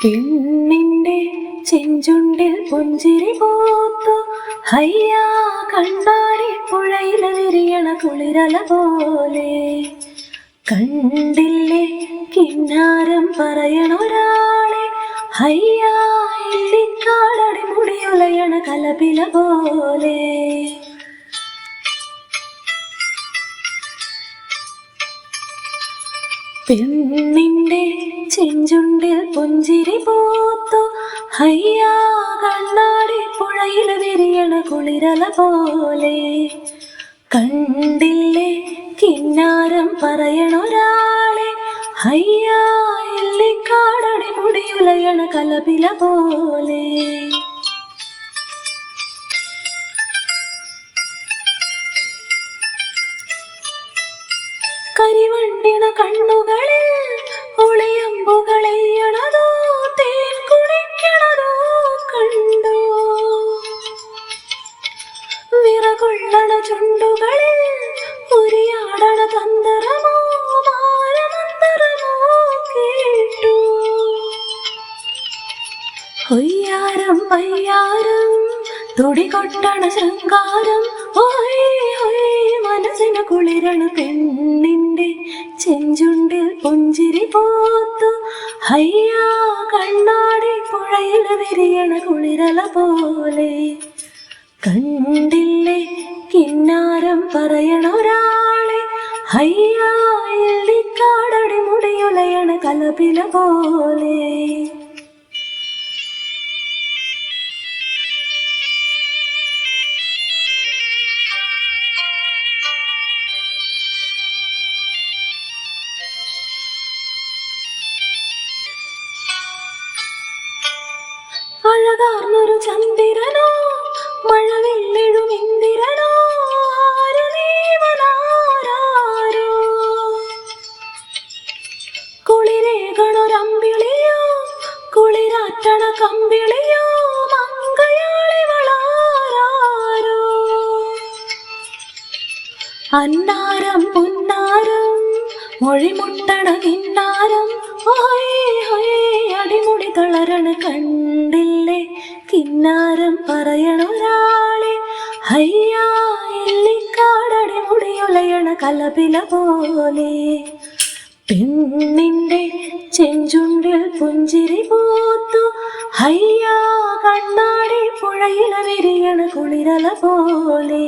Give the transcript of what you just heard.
പെണ്ണിന്റെ ചെഞ്ചുണ്ടിൽ പുഞ്ചിരി പോത്തു. ഹയ്യാ കണ്ണാടി പുഴയിൽ വിരിയണ കുളിരല പോലെ. കണ്ടില്ലേ കിന്നാരം പറയണൊരാളെ ഹയ്യാ ഇല്ലിക്കാടടി മുടിയുലയണ കലപില പോലെ. പെണ്ണിന്റെ ചെഞ്ചുണ്ടിൽ പുഞ്ചിരി പോത്തു. ഹയ്യാ കണ്ണാടി പുഴയിൽ വിരിയണ കുളിരല പോലെ. കണ്ടില്ലേ കിന്നാരം പറയണൊരാളെ. ഹയ്യാ ഇല്ലിക്കാടടി മുടിയുലയണ കലപില പോലെ. കരിവണ്ടിണ കണ്ണുകളിൽ ഒളിയമ്പുകളെയ്യണതോ തേൻ കുടിക്കണതോ കണ്ടോ? വിറകൊള്ളണ ചുണ്ടുകളിൽ ഉരിയാടണ തന്തരമോ മാരമന്ത്രമോ കേട്ടു. ഒയ്യാരം പയ്യാരം തുടികൊട്ടണ ശൃംഗാരം ഓയ് ഓയ് മനസ്സിന് കുളിരണ പെണ്ണിന്റെ ചെഞ്ചുണ്ടിൽ പുഞ്ചിരി പോത്തു. ഹയ്യാ കണ്ണാടി പുഴയിൽ വിരിയണ കുളിരല പോലെ. കണ്ടില്ലേ കിന്നാരം പറയണൊരാളെ ഹയ്യാ എള്ളിക്കാടടി മുടിയുലയണ കലപില പോലെ. അഴകാർന്നൊരു ചന്ദ്രനോ മഴവില്ലെഴും ഇന്ദിരനോ കുളിരേകണൊരമ്പിളിയോ കുളിരാറ്റണ കമ്പിളിയോ മങ്കയാളിവളാരോ അന്നാരം പൊന്നാരം മൊഴിമുട്ടണ കിന്നാരം അടിമുടി തളരണ കണ്ടില്ലേ? കിന്നാരം പറയണൊരാളെ ഹയ്യാ ഇല്ലിക്കാടടി മുടിയുലയണ കലപില പോലെ. പെണ്ണിന്റെ ചെഞ്ചുണ്ടിൽ പുഞ്ചിരി പോത്തു. ഹയ്യാ കണ്ണാടി പുഴയില വിരിയണ കുളിരല പോലെ.